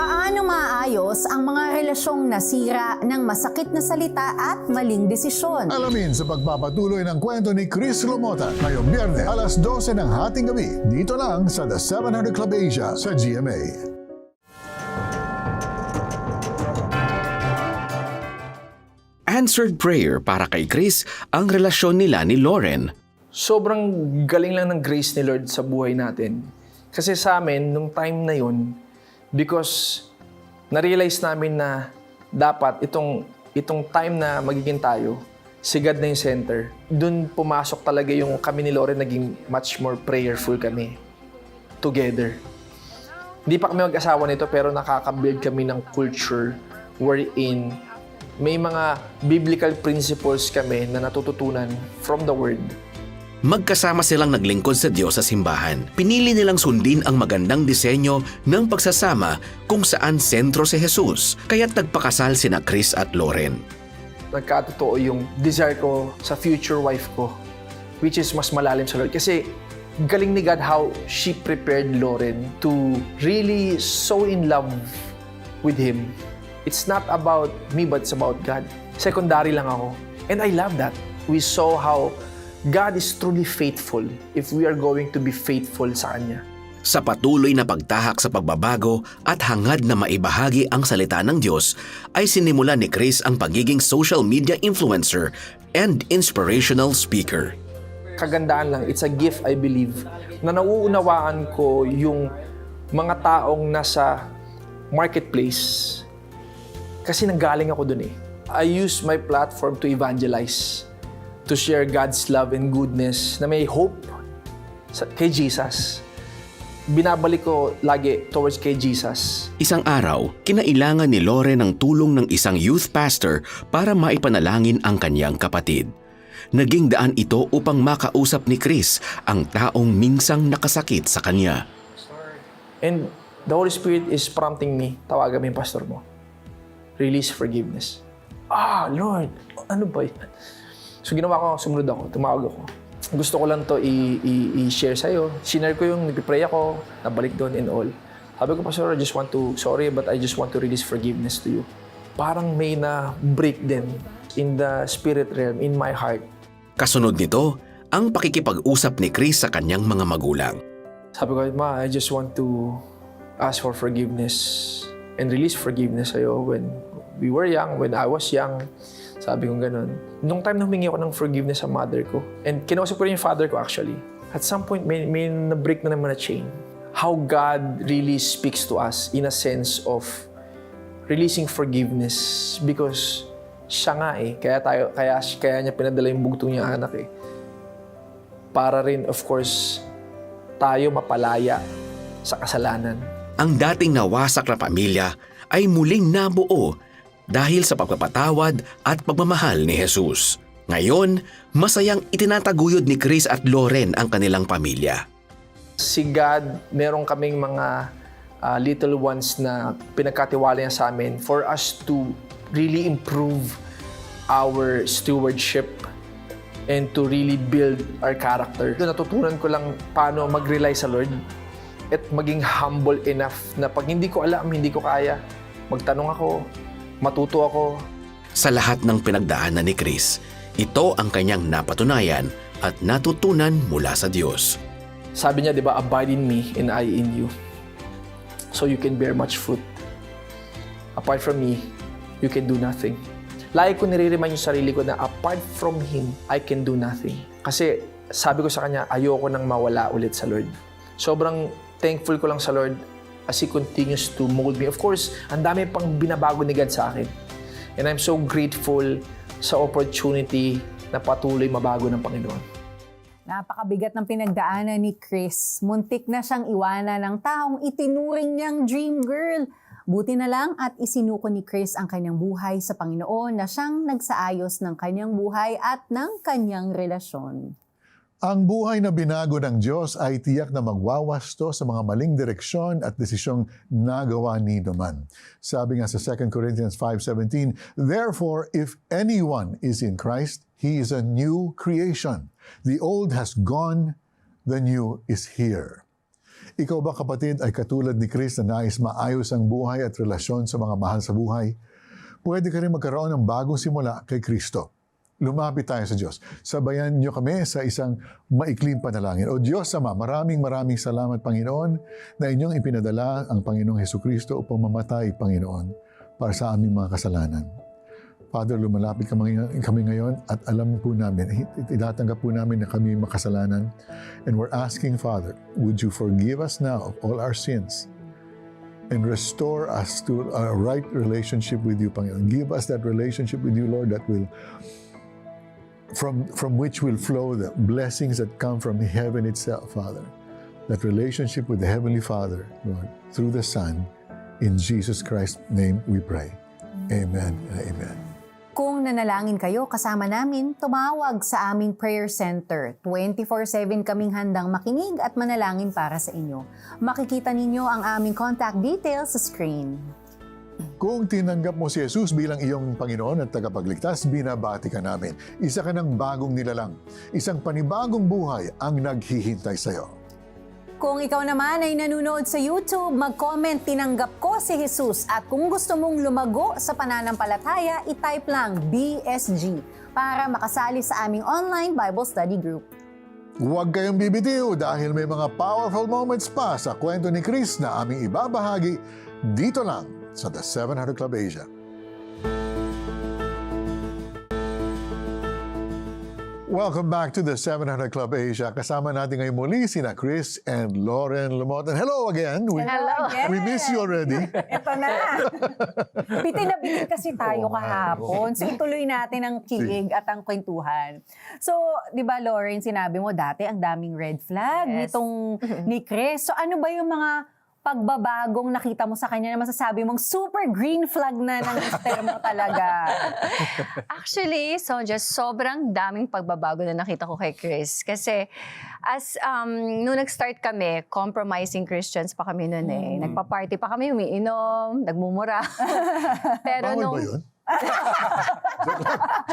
Paano maayos ang mga relasyong nasira ng masakit na salita at maling desisyon? Alamin sa pagpapatuloy ng kwento ni Chris Lomota ngayong biyernes alas 12 ng hating gabi dito lang sa The 700 Club Asia sa GMA. Answered prayer para kay Chris ang relasyon nila ni Lauren. sobrang galing lang ng grace ni Lord sa buhay natin. Kasi sa amin, nung time na yun, because na-realize namin na dapat itong, itong time na magiging tayo, si God na yung center. Doon pumasok talaga yung kami ni Lauren naging much more prayerful kami together. Hindi pa kami mag-asawa nito pero nakaka-build kami ng culture wherein may mga biblical principles kami na natututunan from the Word. Magkasama silang naglingkod sa Diyos sa simbahan. Pinili nilang sundin ang magandang disenyo ng pagsasama kung saan sentro si Jesus. Kaya't nagpakasal sina Chris at Lauren. nagkatotoo yung desire ko sa future wife ko, which is mas malalim sa Lord. Kasi galing ni God how she prepared Lauren to really so in love with Him. It's not about me, but it's about God. Secondary lang ako. And I love that. We saw how God is truly faithful if we are going to be faithful sa Kanya. Sa patuloy na pagtahak sa pagbabago at hangad na maibahagi ang salita ng Diyos, ay sinimula ni Chris ang pagiging social media influencer and inspirational speaker. kagandaan lang. It's a gift, I believe, na nauunawaan ko yung mga taong nasa marketplace. Kasi nanggaling ako dun eh. I use my platform to evangelize, to share God's love and goodness na may hope sa, kay Jesus. Binabalik ko lagi towards kay Jesus. Isang araw, kinailangan ni Lauren ng tulong ng isang youth pastor para maipanalangin ang kanyang kapatid. Naging daan ito upang makausap ni Chris ang taong minsang nakasakit sa kanya. And the Holy Spirit is prompting me, tawagan mo yung pastor mo. Release forgiveness. Ah, Lord, ano ba yan? So ginawa ko, sumunod ako, tumawag ako. Gusto ko lang to i-share sa'yo. Sinare ko yung nag-pray ako, nabalik doon and all. Sabi ko, Pastor, I just want to, sorry, but I just want to release forgiveness to you. Parang may na break din in the spirit realm, in my heart. Kasunod nito, ang pakikipag-usap ni Chris sa kanyang mga magulang. Sabi ko, Ma, I just want to ask for forgiveness and release forgiveness sa'yo when we were young, when I was young. Sabi ko ganun. Nung time na humingi ako ng forgiveness sa mother ko, and kinausap ko rin yung father ko actually, at some point may, may na-break na naman na chain. How God really speaks to us in a sense of releasing forgiveness because siya nga eh. Kaya, tayo, kaya, kaya niya pinadala yung bugtong niyang anak eh. Para rin, of course, tayo mapalaya sa kasalanan. Ang dating nawasak na pamilya ay muling nabuo dahil sa pagpapatawad at pagmamahal ni Jesus. Ngayon, masayang itinataguyod ni Chris at Lauren ang kanilang pamilya. Si God, meron kaming mga ah, little ones na pinagkatiwala niya sa amin for us to really improve our stewardship and to really build our character. Doon natutunan ko lang paano mag-rely sa Lord at maging humble enough na pag hindi ko alam, hindi ko kaya, magtanong ako, matuto ako, Sa lahat ng pinagdaanan ni Chris, ito ang kanyang napatunayan at natutunan mula sa Diyos. Sabi niya, di ba, abide in me and I in you. So you can bear much fruit. Apart from me, you can do nothing. Lagi ko nire-remind yung sarili ko na apart from Him, I can do nothing. Kasi sabi ko sa Kanya, ayoko nang mawala ulit sa Lord. Sobrang thankful ko lang sa Lord as He continues to mold me. Of course, ang dami pang binabago ni God sa akin. And I'm so grateful sa opportunity na patuloy mabago ng Panginoon. Napakabigat ng pinagdaanan ni Chris. Muntik na siyang iwanan ng taong itinuring niyang dream girl. Buti na lang at isinuko ni Chris ang kanyang buhay sa Panginoon na siyang nagsaayos ng kanyang buhay at ng kanyang relasyon. Ang buhay na binago ng Diyos ay tiyak na magwawasto sa mga maling direksyon at desisyong nagawa ni naman. Sabi nga sa 2 Corinthians 5.17, Therefore, if anyone is in Christ, he is a new creation. The old has gone, the new is here. Ikaw ba kapatid ay katulad ni Chris na nais maayos ang buhay at relasyon sa mga mahal sa buhay? Pwede ka rin magkaroon ng bagong simula kay Kristo. Lumapit tayo sa Diyos. Sabayan niyo kami sa isang maikling panalangin. O Diyos Ama, maraming maraming salamat Panginoon na inyong ipinadala ang Panginoong Heso Kristo upang mamatay, Panginoon, para sa aming mga kasalanan. Father, lumalapit kami, ngayon at alam po namin, itatanggap po namin na kami makasalanan. And we're asking, Father, would you forgive us now of all our sins and restore us to a right relationship with you, Panginoon. Give us that relationship with you, Lord, that will from from which will flow the blessings that come from heaven itself, Father. That relationship with the Heavenly Father, Lord, through the Son, in Jesus Christ's name we pray. Amen amen. Kung nanalangin kayo kasama namin, tumawag sa aming prayer center. 24-7 kaming handang makinig at manalangin para sa inyo. Makikita ninyo ang aming contact details sa screen. Kung tinanggap mo si Jesus bilang iyong Panginoon at tagapagligtas, binabati ka namin. Isa ka ng bagong nilalang. Isang panibagong buhay ang naghihintay sa iyo. Kung ikaw naman ay nanonood sa YouTube, mag-comment tinanggap ko si Jesus at kung gusto mong lumago sa pananampalataya, itype lang BSG para makasali sa aming online Bible study group. Huwag kayong bibitiw dahil may mga powerful moments pa sa kwento ni Chris na aming ibabahagi dito lang sa The 700 Club Asia. Welcome back to the 700 Club Asia. Kasama natin ngayon muli sina Chris and Lauren Lumotan. Hello again. We, Hello we miss you already. Ito na. bitin na bitin kasi tayo nga, kahapon. So ituloy natin ang kilig at ang kwentuhan. So, di ba Lauren, sinabi mo dati ang daming red flag Yes. nitong ni Chris. So ano ba yung mga pagbabagong nakita mo sa kanya na masasabi mong super green flag na ng mister mo talaga? Actually, so just sobrang daming pagbabago na nakita ko kay Chris. Kasi as um, nung nag-start kami, compromising Christians pa kami noon eh. Mm. Nagpa-party pa kami, umiinom, nagmumura. Pero Bawal nung, ba yun?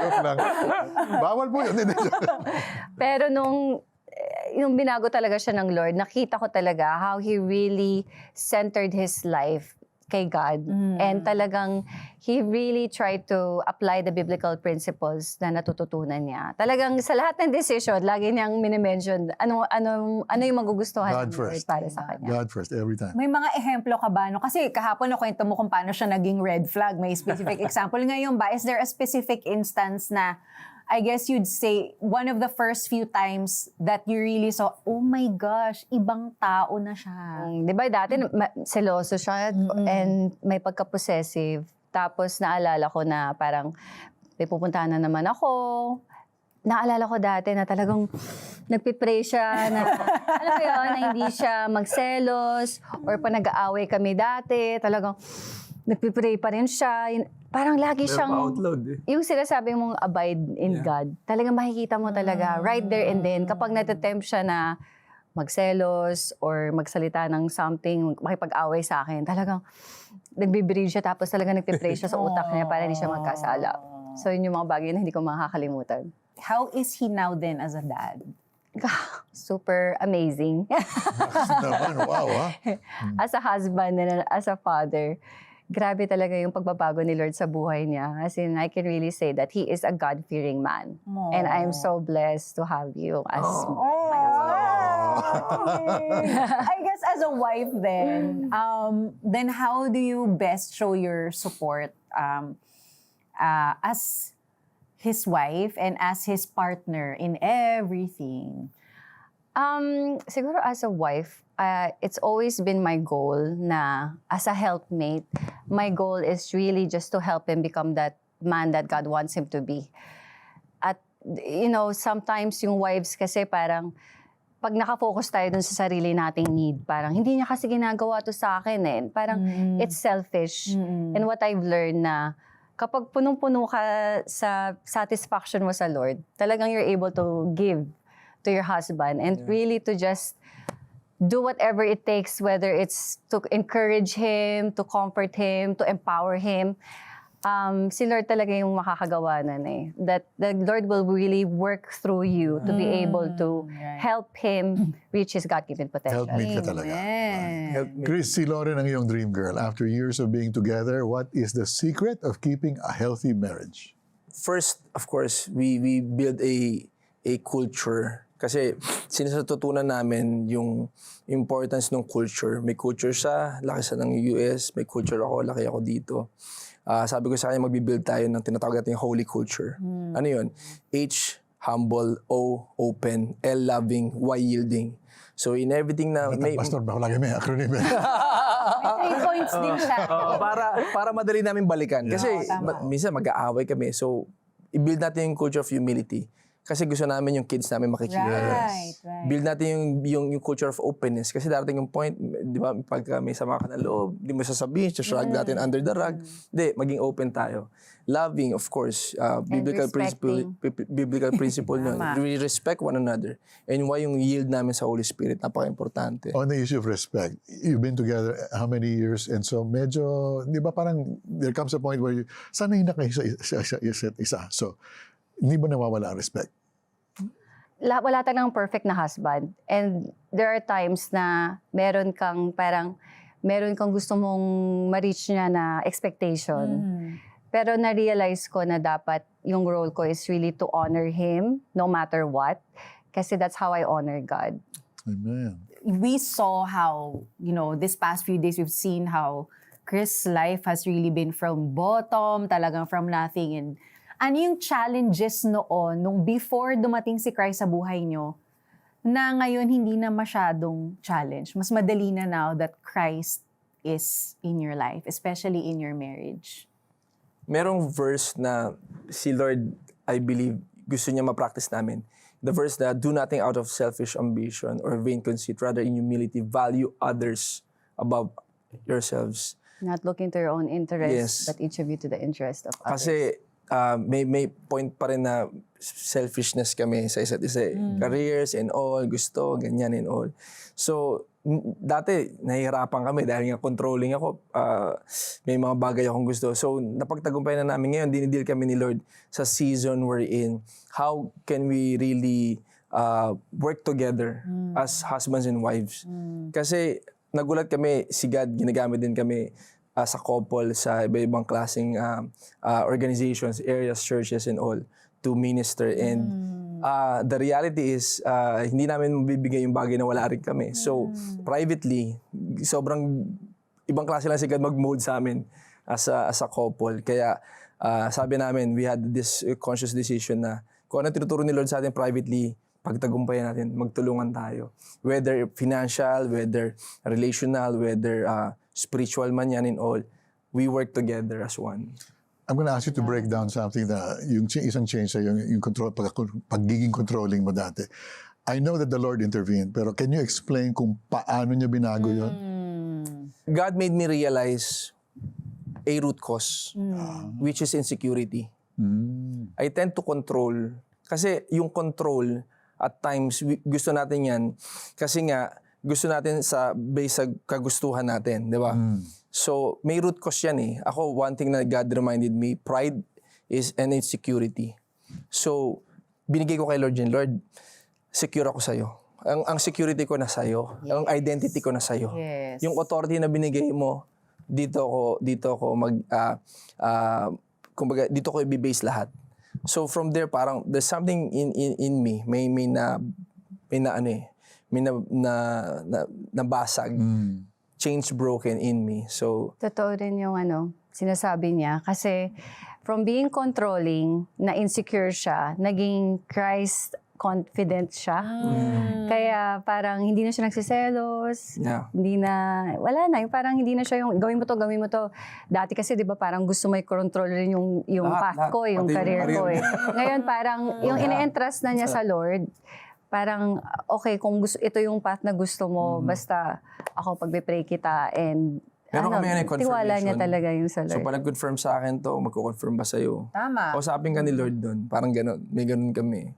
joke lang. Joke lang. Bawal po yun. Pero nung yung binago talaga siya ng Lord, nakita ko talaga how he really centered his life kay God. Mm. And talagang he really tried to apply the biblical principles na natututunan niya. Talagang sa lahat ng decision, lagi niyang minimension ano ano ano yung magugustuhan God ng Lord first. para sa kanya. God first, every time. May mga ehemplo ka ba? No? Kasi kahapon nakwento mo kung paano siya naging red flag. May specific example. Ngayon ba, is there a specific instance na I guess you'd say one of the first few times that you really saw, oh my gosh, ibang tao na siya. Mm, 'Di ba dati ma- seloso siya and may pagka-possessive. Tapos naalala ko na parang may pupuntahan na naman ako. Naalala ko dati na talagang nagpipray siya na, alam mo yun, na hindi siya magselos or pa nag-aaway kami dati, talagang nagpipray pa rin siya. Parang lagi siyang outload eh. yung sinasabi mong abide in Yeah. God, talagang makikita mo talaga right there and then kapag natatempt siya na magselos or magsalita ng something, makipag-away sa akin, talagang nagbe-breathe siya tapos talagang nagpe-pray siya sa utak niya para hindi siya magkasala. So yun yung mga bagay na hindi ko makakalimutan. How is he now then as a dad? Super amazing. Naman, wow, ha? as a husband and as a father, grabe talaga yung pagbabago ni Lord sa buhay niya. As in, I can really say that he is a God-fearing man. And I'm so blessed to have you as Oh, I guess as a wife then, um, then how do you best show your support um, uh, as his wife and as his partner in everything? Um, siguro as a wife, uh, it's always been my goal na as a helpmate, my goal is really just to help him become that man that God wants him to be. At, you know, sometimes yung wives kasi parang, pag nakafocus tayo dun sa sarili nating need, parang hindi niya kasi ginagawa to sa akin eh. Parang it's selfish. And what I've learned na kapag punong-puno ka sa satisfaction mo sa Lord, talagang you're able to give to your husband and really to just do whatever it takes, whether it's to encourage him, to comfort him, to empower him. um, si Lord talaga yung makakagawa nun eh. That the Lord will really work through you to be able to right. help him reach his God-given potential. Help me ka talaga. Amen. Help me. Chris, si Lauren ang iyong dream girl. After years of being together, what is the secret of keeping a healthy marriage? First, of course, we we build a a culture kasi sinasatutunan namin yung importance ng culture. May culture siya, laki siya ng US, may culture ako, laki ako dito. Ah, sabi ko sa kanya, magbibuild tayo ng tinatawag natin yung holy culture. Ano yun? H, humble, O, open, L, loving, Y, yielding. So in everything na... May, May, Pastor, baka lagi may acronym. eh. Three points din siya. Oo, para para madali namin balikan. Kasi Oo, tama. ma- minsan mag-aaway kami. So, i-build natin yung culture of humility. Kasi gusto namin yung kids namin makikita. Right, right. Build natin yung, yung, yung culture of openness. Kasi darating yung point, di ba, pagka may sama ka na loob, di mo sasabihin, shrug natin under the rug. Hindi, maging open tayo. Loving, of course, uh, biblical principle, bi- biblical principle nun. We respect one another. And why yung yield namin sa Holy Spirit, napaka-importante. On the issue of respect, you've been together how many years? And so medyo, di ba parang there comes a point where you, sanay na kayo sa isa, isa, isa, isa. So, hindi ba nawawala ang respect? La- wala talagang perfect na husband. And there are times na meron kang parang, meron kang gusto mong ma-reach niya na expectation. Mm. Pero na-realize ko na dapat yung role ko is really to honor him no matter what. Kasi that's how I honor God. Amen. we saw how, you know, this past few days we've seen how Chris' life has really been from bottom, talagang from nothing. And ano yung challenges noon, nung before dumating si Christ sa buhay nyo, na ngayon hindi na masyadong challenge. Mas madali na now that Christ is in your life, especially in your marriage. merong verse na si Lord, I believe, gusto niya ma-practice namin. The verse na, do nothing out of selfish ambition or vain conceit, rather in humility, value others above yourselves. Not looking to your own interest, Yes. but each of you to the interest of others. Kasi uh, may may point pa rin na selfishness kami sa isa't isa. eh. Careers and all, gusto, ganyan and all. So, dati, nahihirapan kami dahil nga controlling ako. ah, may mga bagay akong gusto. So, napagtagumpay na namin ngayon, dinideal kami ni Lord sa season we're in. How can we really uh, work together as husbands and wives? Kasi nagulat kami, si God, ginagamit din kami as a couple sa iba-ibang klaseng uh, uh, organizations, areas, churches, and all to minister. And uh, the reality is, uh, hindi namin mabibigay yung bagay na wala rin kami. So, privately, sobrang ibang klase lang si God mag-mold sa amin as a, as a couple. Kaya uh, sabi namin, we had this uh, conscious decision na kung ano tinuturo ni Lord sa atin privately, pagtagumpayan natin, magtulungan tayo. Whether financial, whether relational, whether uh, spiritual man yan and all, we work together as one. I'm gonna ask you to break down something na yung isang change sa yung, yung control, pag, pagiging controlling mo dati. I know that the Lord intervened, pero can you explain kung paano niya binago yun? God made me realize a root cause, which is insecurity. Mm. I tend to control. Kasi yung control, at times, gusto natin yan. Kasi nga, gusto natin sa base sa kagustuhan natin, di ba? So, may root cause yan eh. Ako, one thing na God reminded me, pride is an insecurity. So, binigay ko kay Lord yun, Lord, secure ako sa'yo. Ang, ang security ko na sa'yo. Ang identity ko na sa'yo. Yes. Yung authority na binigay mo, dito ako, dito ako mag, ah, ah, kumbaga, dito ko i-base lahat. So from there, parang there's something in in, in me, may may na may na ano eh, may na na, na nabasag, change broken in me. So Totoo din yung ano, sinasabi niya. Kasi from being controlling, na insecure siya, naging Christ confident siya. Kaya parang hindi na siya nagsiselos, yeah. hindi na, wala na, yung parang hindi na siya yung, gawin mo to, gawin mo to. Dati kasi, di ba, parang gusto may control rin yung, yung Lahat, path lahat. ko, yung Pati yung career ko career. eh. Ngayon, parang, yung Yeah. ine-entrust na niya sa Lord, parang, okay, kung gusto, ito yung path na gusto mo, basta ako pagbe-pray kita and Meron ano, kami yan tiwala niya talaga yung sa So Lord. pag nag-confirm sa akin to, magko-confirm ba sa'yo? Tama. Kausapin ka ni Lord doon. Parang gano'n. May gano'n kami.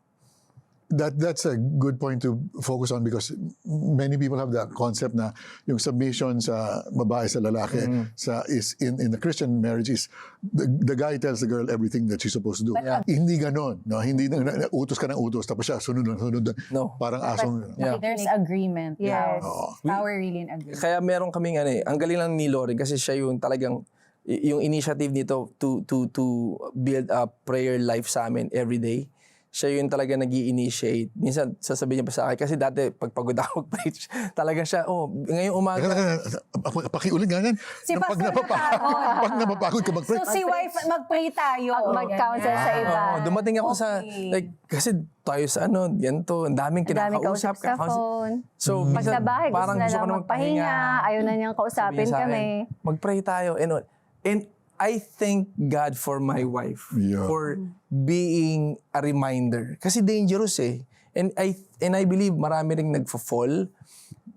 That that's a good point to focus on because many people have the concept na yung submission sa babae sa lalaki sa is in in the Christian marriage is the, the guy tells the girl everything that she's supposed to do. Hindi ganon, no? Hindi na, na- na- utos ka ng utos tapos siya sunod lang sunod. lang. No. Parang asong Yeah. There's agreement. Yes. Oo. Power really in agreement. Kaya meron kaming ano eh, ang galing lang ni Loren kasi siya yung talagang yung initiative nito to to to build a prayer life sa amin every day. Siya yung talaga nag initiate Minsan sasabihin niya pa sa akin, kasi dati pag pagod ako mag-preach, talaga siya, oh, ngayong umaga, teka, teka, pakiulit nga yan. Si Nang pag, Pastor napapa- pag napapagod ka mag-pray, So si wife, mag-pray tayo. Mag- mag-counsel sa iba. Oo, dumating ako sa, Okay. like, kasi tayo sa ano, ganito, ang daming Ang dami kinakausap. kausap sa phone. So, Pag minsan, sa bahay, gusto parang na gusto ko lang na magpahinga. Ayaw na niyang kausapin sa kami. Mag-pray tayo. And, and I thank God for my wife Yeah. for being a reminder. Kasi dangerous eh. And I and I believe marami ring nagfo-fall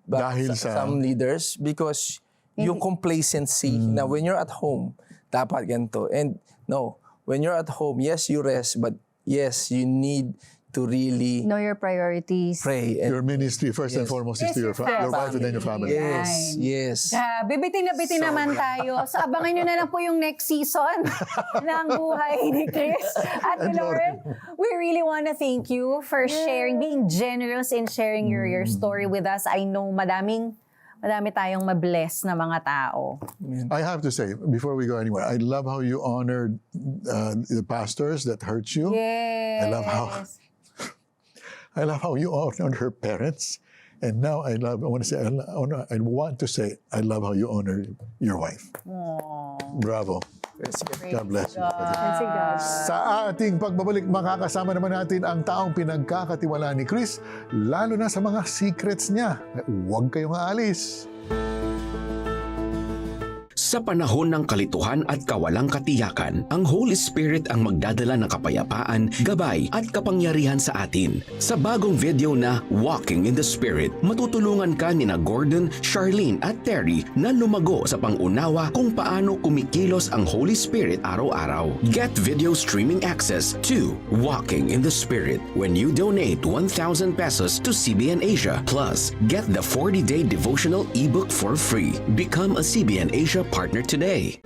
Dahil sa- some leaders because yung complacency na when you're at home, dapat ganito. And no, when you're at home, yes, you rest, but yes, you need to really Know your priorities. pray. And your ministry first and foremost is Yes, to your, yes, fa- yes. your wife and then your family. yes, yes. Ah, bibitin na bitin naman tayo. So abangan nyo na lang po yung next season ng buhay ni Chris at ni Lauren. We really want to thank you for sharing, being generous in sharing your, your story with us. I know madaming madami tayong mabless na mga tao. I have to say, before we go anywhere, I love how you honored uh, the pastors that hurt you. Yes. I love how I love how you honored her parents. And now I love, I want to say, I, lo- I want to say, I love how you honor your wife. Bravo. God bless you. God. Sa ating pagbabalik, makakasama naman natin ang taong pinagkakatiwalaan ni Chris, lalo na sa mga secrets niya. Huwag kayong aalis. Sa panahon ng kalituhan at kawalang katiyakan, ang Holy Spirit ang magdadala ng kapayapaan, gabay at kapangyarihan sa atin. Sa bagong video na Walking in the Spirit, matutulungan ka ni na Gordon, Charlene at Terry na lumago sa pangunawa kung paano kumikilos ang Holy Spirit araw-araw. Get video streaming access to Walking in the Spirit when you donate 1,000 pesos to CBN Asia. Plus, get the 40-day devotional ebook for free. Become a CBN Asia partner today.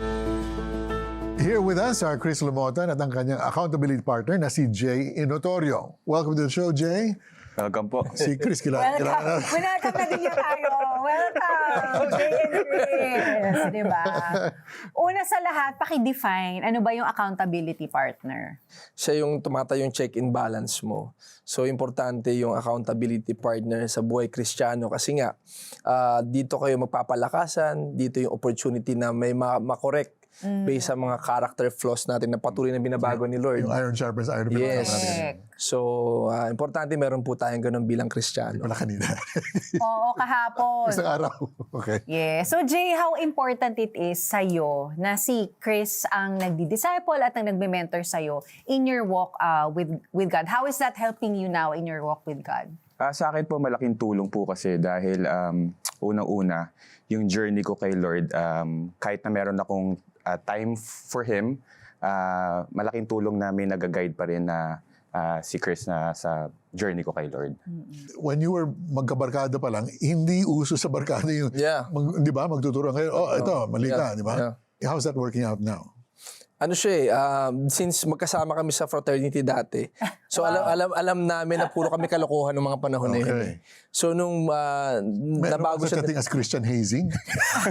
Here with us are Chris Lumotan at ang kanyang accountability partner na si Jay Inotorio. Welcome to the show, Jay. Welcome po. Si Chris, kilala, kilala Welcome. Welcome na din niya tayo. Welcome. Chris. Diba? Una sa lahat, pakidefine, ano ba yung accountability partner? siya yung tumata yung check-in balance mo. So, importante yung accountability partner sa buhay kristyano kasi nga, ah, dito kayo magpapalakasan, dito yung opportunity na may ma- makorek based sa mga character flaws natin na patuloy na binabago ni Lord. Yung iron sharpens iron. Yes. Natin. So, ah, importante meron po tayong ganun bilang kristyano. Wala kanina. Oo, kahapon. Isang araw. Okay. Yeah. So Jay, how important it is sa'yo na si Chris ang nagdi-disciple at ang nagme-mentor sa'yo in your walk uh, with with God? How is that helping you now in your walk with God? Ah, sa akin po, malaking tulong po kasi dahil um, unang-una, yung journey ko kay Lord, um, kahit na meron akong ah, time for Him, ah, malaking tulong na may nag-guide pa rin na ah, si Chris na sa journey ko kay Lord. When you were magkabarkada pa lang, hindi uso sa barkada yung, Yeah. mag, di ba, magtuturuan kayo, oh, ito, mali ka, Yeah. di ba? How's that working out now? Ano siya eh, um, since magkasama kami sa fraternity dati, so alam, alam alam namin na puro kami kalokohan ng mga panahon na yun. Okay. eh. So nung uh, Meron nabago ba siya, thing as Christian hazing?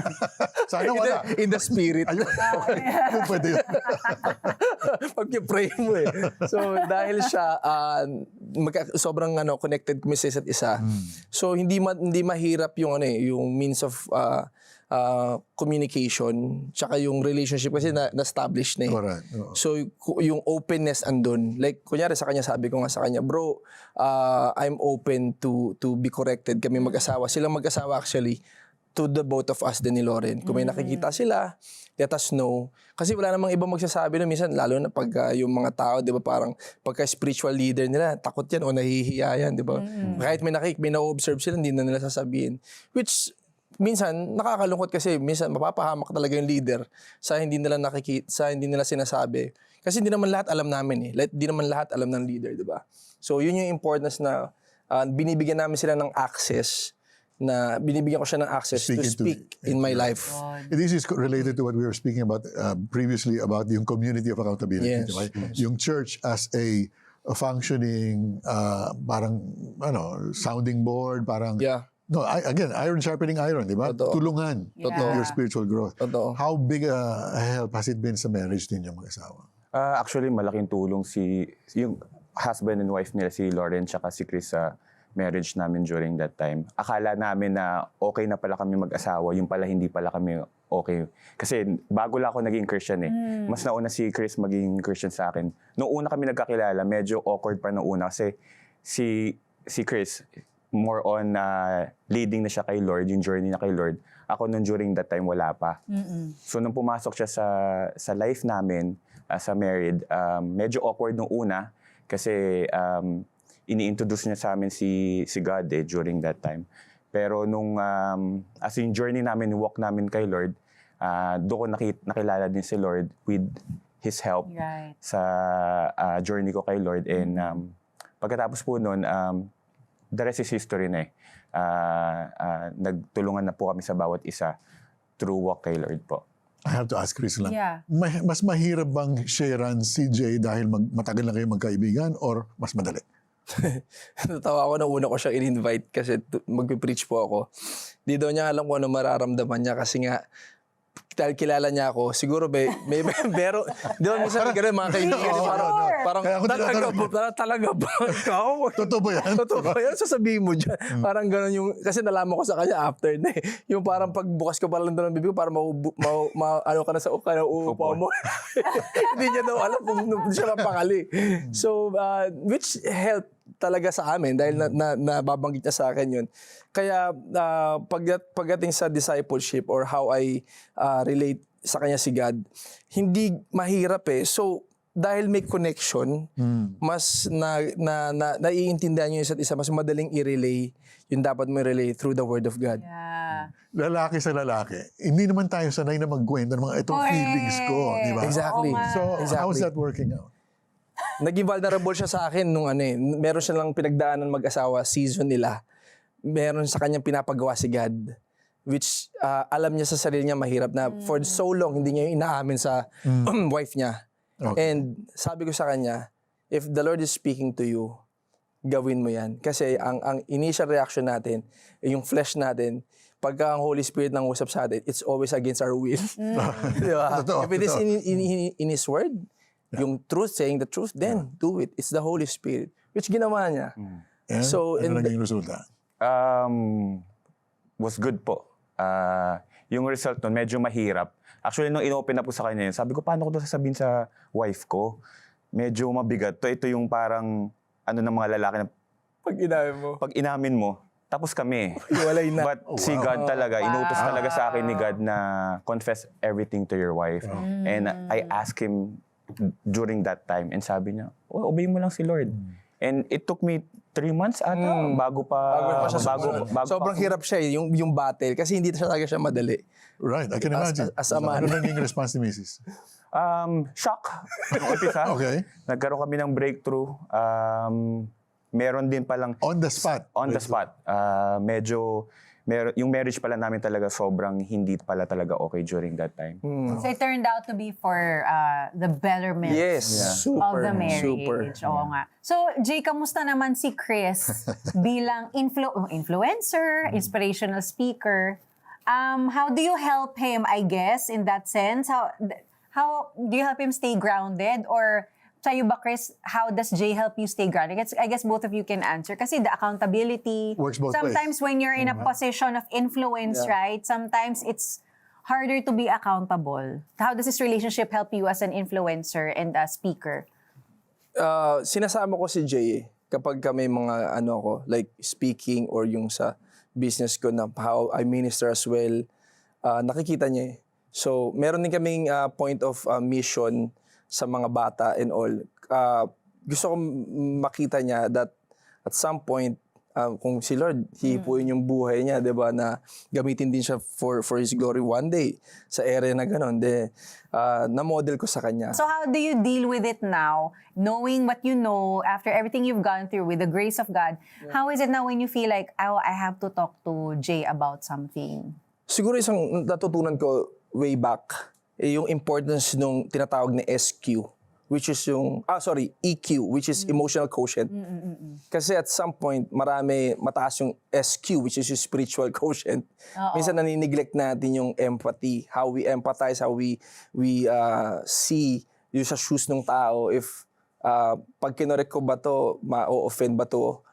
Sana in the, wala. in the spirit, Ayun, okay. Pwede yun. pag-pray mo eh. So dahil siya, uh, magka- sobrang ano, connected kami sa isa't isa. So hindi ma- hindi mahirap yung ano eh, yung means of uh, uh, communication tsaka yung relationship kasi na, na-establish na eh. Correct. Oo. So yung openness andun. Like kunyari sa kanya sabi ko nga sa kanya, bro, uh, I'm open to to be corrected kami mag-asawa. Silang mag-asawa actually to the both of us din ni Lauren. Kung may nakikita sila, let us know. Kasi wala namang ibang magsasabi na minsan, lalo na pag uh, yung mga tao, di ba, parang pagka spiritual leader nila, takot yan o nahihiya yan, di ba? Kahit may nakik, may na-observe sila, hindi na nila sasabihin. Which, minsan nakakalungkot kasi minsan mapapahamak talaga yung leader sa hindi nila nakikita sa hindi nila sinasabi. Kasi hindi naman lahat alam namin eh. Like, Hindi naman lahat alam ng leader, di ba? So yun yung importance na ah, binibigyan namin sila ng access na binibigyan ko siya ng access Speak to speak it. in my life. This is related to what we were speaking about uh, previously about yung community of accountability. Yes, di ba? Yung church as a, a functioning uh, parang ano sounding board, parang Yeah. No, I, again, iron sharpening iron, di ba? Totoo. Tulungan Totoo. your spiritual growth. Totoo. How big a help has it been sa marriage ninyo mag-asawa? Ah, actually, malaking tulong si yung husband and wife nila, si Lauren tsaka si Chris sa marriage namin during that time. Akala namin na okay na pala kami mag-asawa, yung pala hindi pala kami okay. Kasi bago lang ako naging Christian eh. Mas nauna si Chris maging Christian sa akin. Noong una kami nagkakilala, medyo awkward pa noong una kasi si si Chris more on na leading na siya kay Lord, yung journey na kay Lord. Ako nung during that time wala pa. So nung pumasok siya sa sa life namin as a married, um, medyo awkward nung una kasi um, ini-introduce niya sa amin si si God eh, during that time. Pero nung um, as in journey namin, walk namin kay Lord, ah doon ko nakit, nakilala din si Lord with His help Right. sa ah, journey ko kay Lord. And um, pagkatapos po nun, um, the rest is history na eh. Ah, ah, nagtulungan na po kami sa bawat isa through walk kay Lord po. I have to ask Chris lang. Yeah. Ma- mas mahirap bang sharean si Jay dahil mag- matagal na kayo magkaibigan or mas madali? Natawa ako na una ko siyang in-invite kasi t- magpipreach po ako. Di daw niya alam kung ano mararamdaman niya kasi nga dahil kilala niya ako, siguro may, may, may pero, di ba minsan ganun mga kaibigan, Oo, parang, parang, Kaya ako talaga ba, tala- talaga ba, ikaw? Totoo ba yan? Totoo ba yan? Sasabihin mo dyan. Parang gano'n yung, kasi nalaman ko sa kanya after na eh. Yung parang pagbukas ko pala ng bibig ko, parang mau, mau, mau, ano ka na sa ka na uupo mo. Hindi niya daw alam kung siya mapakali. So, uh, which helped talaga sa amin dahil na, na, nababanggit niya sa akin yun. Kaya uh, pag, pagdating sa discipleship or how I uh, relate sa kanya si God, hindi mahirap eh. So, dahil may connection, mas na, na, na, naiintindihan nyo yung isa't isa, mas madaling i-relay yung dapat mo i-relay through the Word of God. Yeah. Lalaki sa lalaki. Hindi naman tayo sanay na magkwento ng mga itong Correct. feelings ko, di ba? Exactly. Nga. So, Exactly. how's that working out? Naging vulnerable siya sa akin nung ano eh. Meron siya lang pinagdaanan mag-asawa, season nila. Meron sa kanyang pinapagawa si God. Which ah, alam niya sa sarili niya mahirap na for so long hindi niya inaamin sa wife niya. Okay. And sabi ko sa kanya, if the Lord is speaking to you, gawin mo yan. Kasi ang, ang initial reaction natin, eh, yung flesh natin, pagka ang Holy Spirit nang usap sa atin, it's always against our will. Di ba? Totoo, If it is in, in, in His Word, yung truth, saying the truth, then do it. It's the Holy Spirit. Which ginawa niya. And So, ano and- naging resulta? Um, was good po. Ah, yung result nun, medyo mahirap. Actually, nung in-open na po sa kanya yun, sabi ko, paano ko to sasabihin sa wife ko? Medyo mabigat. To, ito yung parang, ano ng mga lalaki na Pag inamin mo, pag inamin mo, tapos kami. iwalay na. But si God talaga, inutos talaga sa akin ni God na confess everything to your wife. And I asked him during that time and sabi niya, oh, obey mo lang si Lord. And it took me three months ata bago pa, Bago pa siya bago, bago Sobrang pa- hirap siya eh, yung, yung battle. Kasi hindi siya talaga siya madali. Right, I can As- imagine. as a man. Ano naging response ni Mrs.? Um, shock. Nung umpisa. Okay. Nagkaroon kami ng breakthrough. Um, meron din palang On the spot. on the spot. Ah, medyo mer yung marriage pala namin talaga sobrang hindi pala talaga okay during that time. So it turned out to be for uh, the betterment Yes. of Super. the marriage. Super. Oo nga. So, Jay, kamusta naman si Chris bilang influ- oh, influencer, inspirational speaker? Um, how do you help him, I guess, in that sense? How, how do you help him stay grounded? Or sa'yo ba, Chris, how does Jay help you stay grounded? I guess, I guess both of you can answer. Kasi the accountability, Works both ways. sometimes when you're in a position of influence, right? Sometimes it's harder to be accountable. How does this relationship help you as an influencer and a speaker? uh, sinasama ko si Jay eh, kapag ka may mga ano ko, like speaking or yung sa business ko na how I minister as well, uh, nakikita niya eh. So, meron din kaming uh, point of uh, mission sa mga bata and all. Uh, gusto ko makita niya that at some point, ah, kung si Lord, hihipuin yung buhay niya, di ba, na gamitin din siya for, for His glory one day sa area na gano'n. De, ah, na-model ko sa kanya. So how do you deal with it now, knowing what you know after everything you've gone through with the grace of God? How is it now when you feel like, oh, I have to talk to Jay about something? Siguro isang natutunan ko way back, eh, yung importance nung tinatawag na SQ, which is yung, ah sorry, EQ, which is emotional quotient. Kasi at some point, marami, mataas yung SQ, which is yung spiritual quotient. Minsan nanineglect natin yung empathy, how we empathize, how we, we uh, see yung sa shoes ng tao, if uh, pag kinorek ko ba to, ma-offend ba to,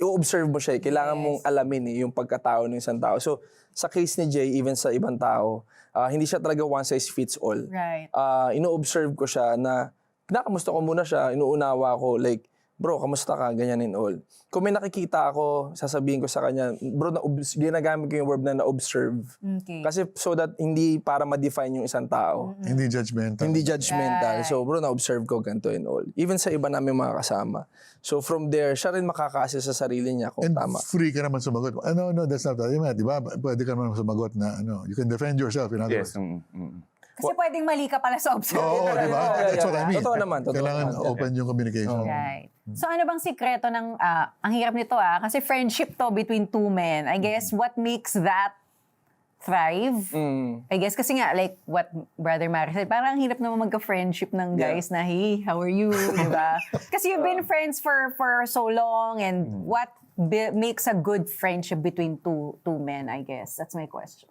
i-observe mo siya. eh. Kailangan mong alamin eh, yung pagkatao ng isang tao. So, sa case ni Jay, even sa ibang tao, ah, hindi siya talaga one size fits all. Right. Ah, ino-observe ko siya na kinakamusta ko muna siya, inuunawa ko, like, bro, kamusta ka, ganyan and all. Kung may nakikita ako, sasabihin ko sa kanya, bro, na ginagamit ko yung word na na-observe. Okay. Kasi so that hindi para ma-define yung isang tao. Hindi judgmental. Hindi judgmental. So bro, na-observe ko ganito and all. Even sa iba namin mga kasama. So from there, siya rin makaka-assess sa sarili niya kung And tama. free ka naman sumagot. Ah, no, no, that's not that. Diba, diba? Pwede ka naman sumagot na, ano, you can defend yourself, in other Yes. words. mm, mm. Kasi pwedeng mali ka pala sa observation. Oo, di ba? That's what I mean. Totoo naman, totoo Kailangan naman. open yung communication. Right. So ano bang sikreto ng, ah, ang hirap nito ah, kasi friendship to between two men. I guess what makes that thrive? Mm. I guess kasi nga, like what Brother Mari said, parang ang hirap naman magka-friendship ng Yeah. guys na, hey, how are you? Di ba? Kasi you've been friends for for so long and what bi- makes a good friendship between two two men, I guess? That's my question.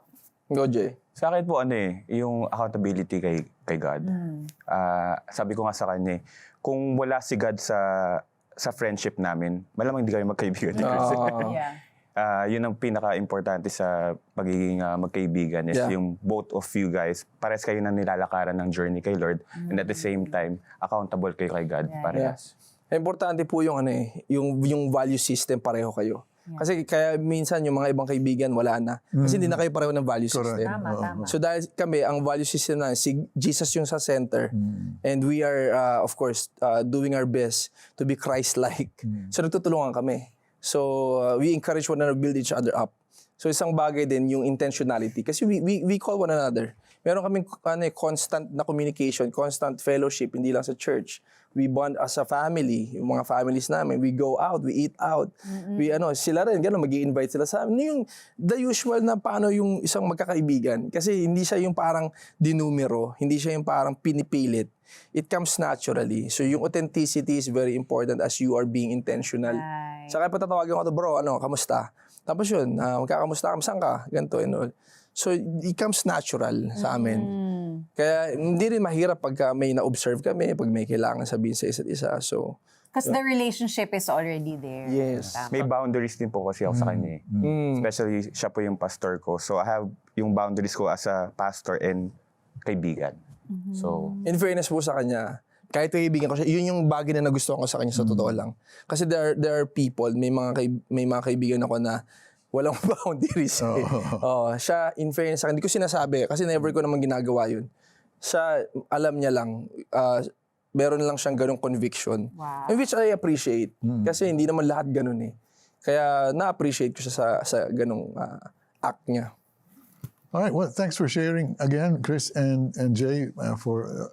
Go, Jay. Sa akin po ano eh, yung accountability kay kay God. Ah, sabi ko nga sa kanya eh, kung wala si God sa sa friendship namin, malamang hindi kami magkaibigan ni Chris. Ah. Yeah. Ah, yun ang pinaka-importante sa pagiging ah, magkaibigan is Yeah. yung both of you guys, pares kayo na nilalakaran ng journey kay Lord and at the same time, accountable kayo kay God Yeah. parehas. Importante po yung ano eh, yung yung value system pareho kayo. Kasi kaya minsan yung mga ibang kaibigan wala na. Kasi hindi na kayo pareho ng value Correct. system. Tama, tama. So dahil kami, ang value system na si Jesus yung sa center and we are uh, of course uh, doing our best to be Christ-like. So nagtutulungan kami. So uh, we encourage one another, build each other up. So isang bagay din yung intentionality kasi we we, we call one another. Meron kaming ano, eh, constant na communication, constant fellowship hindi lang sa church. We bond as a family, yung mga families namin. We go out, we eat out. We ano, sila rin gano'n magi invite sila sa amin. Yung the usual na paano yung isang magkakaibigan kasi hindi siya yung parang dinumero, hindi siya yung parang pinipilit. It comes naturally. So yung authenticity is very important as you are being intentional. Right. Saka patatawagan ko to, bro, ano, kamusta? Tapos yun, uh, magkakamusta ka, saan ka? Ganito and all. So, it comes natural sa amin. Kaya hindi rin mahirap pagka may na-observe kami, pag may kailangan sabihin sa isa't isa. So, Because the relationship is already there. Yes. Tama. May boundaries din po kasi ako sa kanya eh. mm, Especially siya po yung pastor ko. So I have yung boundaries ko as a pastor and kaibigan. So, in fairness po sa kanya, kahit kaibigan ko siya, yun yung bagay na nagustuhan ko sa kanya sa totoo lang. Kasi there, are- there are people, may mga, kaib- may mga kaibigan ako na walang boundaries. Eh. Oo, siya, in fairness sa akin, hindi ko sinasabi, kasi never ko naman ginagawa yun. Siya, alam niya lang, ah, meron lang siyang ganong conviction. Wow. And which I appreciate. Kasi hindi naman lahat ganun eh. Kaya na-appreciate ko siya sa, sa ganong ah, act niya. All right. Well, thanks for sharing again, Chris and and Jay, uh, for uh,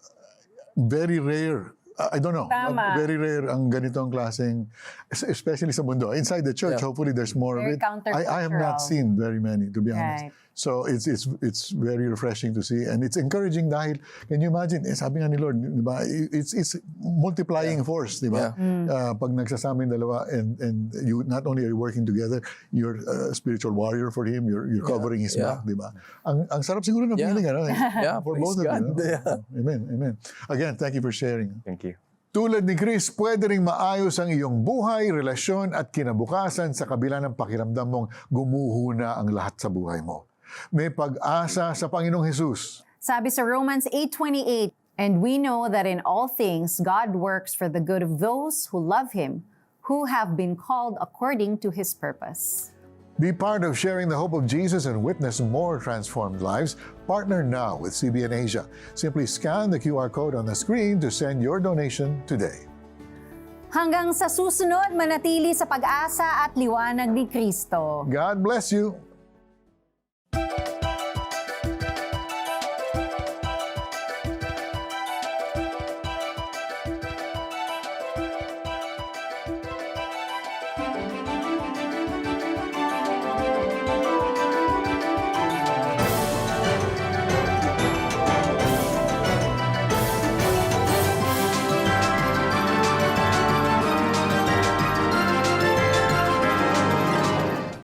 very rare. I don't know. Tama. very rare ang ganitong klaseng, es- especially sa mundo. Inside the church, Yeah. hopefully there's more Very of it. I, I have not seen very many, to be honest. So it's it's it's very refreshing to see and it's encouraging dahil can you imagine eh, sabi nga ni Lord, 'di ba? It's it's multiplying force, 'di ba? Uh, pag nagsasama yung dalawa and and you not only are you working together, you're a spiritual warrior for him, you're you're covering his Yeah. back, 'di ba? Ang ang sarap siguro ng Yeah. feeling ano, eh, Yeah, for both of God. you. no? Yeah. Amen. Amen. Again, thank you for sharing. thank you. Tulad ni Chris, pwede ring maayos ang iyong buhay, relasyon at kinabukasan sa kabila ng pakiramdam mong gumuho na ang lahat sa buhay mo. May pag-asa sa Panginoong Jesus. Sabi sa Romans 8.28, And we know that in all things God works for the good of those who love Him, who have been called according to His purpose. Be part of sharing the hope of Jesus and witness more transformed lives. Partner now with CBN Asia. Simply scan the QR code on the screen to send your donation today. Hanggang sa susunod, manatili sa pag-asa at liwanag ni Kristo. God bless you. Thank you.